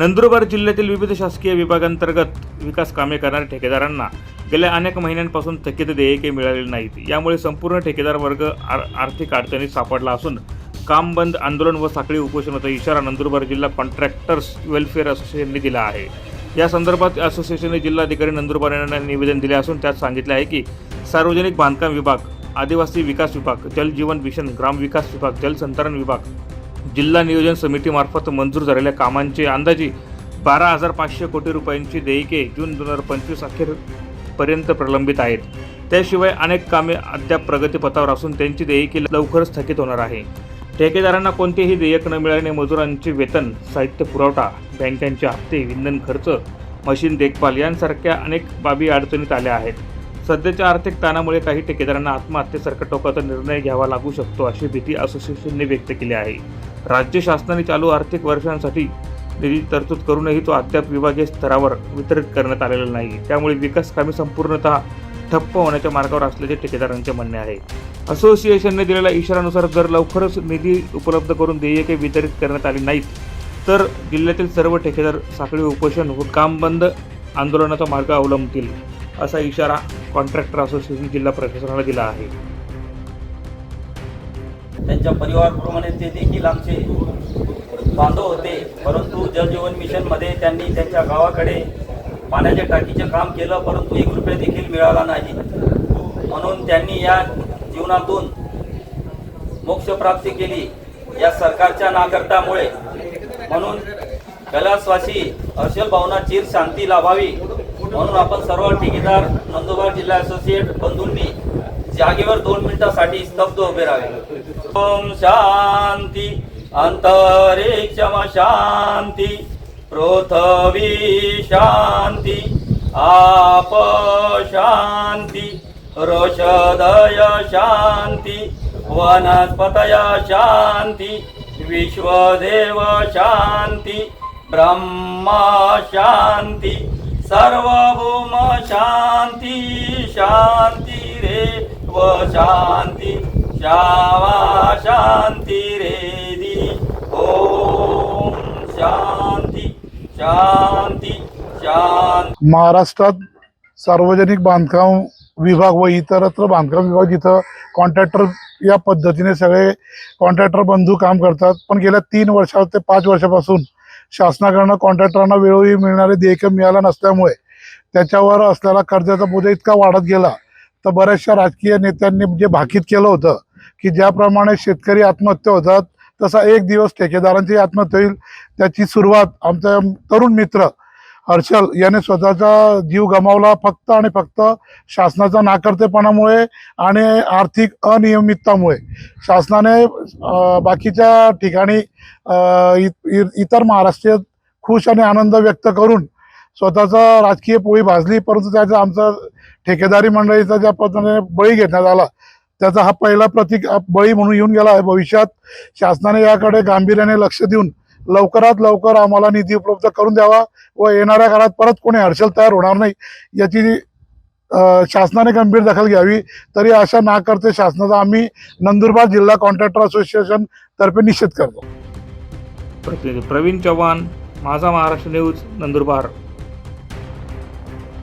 नंदुरबार जिल्ह्यातील विविध शासकीय विभागांतर्गत विकास कामे करणाऱ्या ठेकेदारांना गेल्या अनेक महिन्यांपासून थकीत देयके मिळालेली नाहीत. यामुळे संपूर्ण ठेकेदार वर्ग आर आर्थिक अडचणीत सापडला असून काम बंद आंदोलन व साखळी उपोषणाचा इशारा नंदुरबार जिल्हा कॉन्ट्रॅक्टर्स वेलफेअर असोसिएशनने दिला आहे. या संदर्भात असोसिएशनने जिल्हाधिकारी नंदुरबार यांना निवेदन दिले असून त्यात सांगितले आहे की सार्वजनिक बांधकाम विभाग आदिवासी विकास विभाग जलजीवन मिशन ग्रामविकास विभाग जलसंधारण विभाग जिल्हा नियोजन समितीमार्फत मंजूर झालेल्या कामांचे अंदाजे बारा हजार पाचशे कोटी रुपयांची देयके जून दोन हजार पंचवीस अखेरपर्यंत प्रलंबित आहेत. त्याशिवाय अनेक कामे अद्याप प्रगतीपथावर असून त्यांची देयके लवकरच स्थगित होणार आहे. ठेकेदारांना कोणतेही देयक न मिळाल्याने मजुरांचे वेतन साहित्य पुरवठा बँकांचे हप्ते इंधन खर्च मशीन देखभाल यांसारख्या अनेक बाबी अडचणीत आल्या आहेत. सध्याच्या आर्थिक ताणामुळे काही ठेकेदारांना आत्महत्येसारखा टोकाचा निर्णय घ्यावा लागू शकतो अशी भीती असोसिएशनने व्यक्त केली आहे. राज्य शासनाने चालू आर्थिक वर्षांसाठी निधी तरतूद करूनही तो अद्याप विभागीय स्तरावर वितरित करण्यात आलेला नाही त्यामुळे विकास कामे संपूर्णतः ठप्प होण्याच्या मार्गावर असल्याचे ठेकेदारांचे म्हणणे आहे. असोसिएशनने दिलेल्या इशारानुसार जर लवकरच निधी उपलब्ध करून देयके वितरित करण्यात आली नाहीत तर जिल्ह्यातील सर्व ठेकेदार साखळी उपोषण व काम बंद आंदोलनाचा मार्ग अवलंबतील असा इशारा कॉन्ट्रॅक्टर असोसिएशन जिल्हा प्रशासनाला दिला आहे. त्यांच्या परिवाराप्रमाणे ते देखील आमचे बांधव होते. परंतु जलजीवन मिशनमध्ये त्यांनी त्यांच्या गावाकडे पाण्याच्या टाकीचे काम केलं परंतु एक रुपये देखील मिळाला नाही. म्हणून त्यांनी या जीवनातून मोक्षप्राप्ती केली. या सरकारच्या नागरिकतामुळे म्हणून कैलासवासी हर्षल भावना चिर शांती लाभावी. म्हणून आपण सर्व ठेकेदार नंदुरबार जिल्हा असोसिएट बंधूंनी जागेवर दोन मिनिटासाठी स्तब्ध उभे राहावे. ओम शांती अंतरिक्षम शांती पृथ्वी शांती आप शांती रोषदय शांती वनस्पतय शांती विश्वदेव शांती ब्रह्मा शांती सर्वभूम शांती शांती रे व शांती श्यामा शांती रे दी. ओम शांती शांती शांती. महाराष्ट्रात सार्वजनिक बांधकाम विभाग व इतरत्र बांधकाम विभाग जिथं कॉन्ट्रॅक्टर या पद्धतीने सगळे कॉन्ट्रॅक्टर बंधू काम करतात. पण गेल्या तीन वर्षा ते पाच वर्षापासून शासनाकडनं कॉन्ट्रॅक्टरांना वेळोवेळी मिळणारे देयकं मिळालं नसल्यामुळे त्याच्यावर असलेला कर्जाचा बोजा इतका वाढत गेला. तर बऱ्याचशा राजकीय नेत्यांनी जे भाकीत केलं होतं की ज्याप्रमाणे शेतकरी आत्महत्या होतात तसा एक दिवस ठेकेदारांची आत्महत्या होईल. त्याची सुरुवात आमचा तरुण मित्र हर्षल याने स्वतःचा जीव गमावला फक्त आणि फक्त शासनाचा नाकर्तेपणामुळे आणि आर्थिक अनियमिततामुळे. शासनाने बाकीच्या ठिकाणी इतर महाराष्ट्रीय खुश आणि आनंद व्यक्त करून स्वतःचा राजकीय पोळी भाजली परंतु त्याचा आमचा ठेकेदारी मंडळीचा ज्या पद्धतीने बळी घेण्यात आला त्याचा हा पहिला प्रतीक बळी म्हणून येऊन गेला आहे. भविष्यात शासनाने याकडे गांभीर्याने लक्ष देऊन लवकरात लवकर आम्हाला निधी उपलब्ध करून द्यावा व येणाऱ्या काळात परत कोणी हर्षल तयार होणार नाही याची शासनाने गंभीर दखल घ्यावी. तरी अशा ना करते शासनाचा आम्ही नंदुरबार जिल्हा कॉन्ट्रॅक्टर असोसिएशन तर्फे निश्चित करतो. प्रवीण चव्हाण माझा महाराष्ट्र न्यूज नंदुरबार.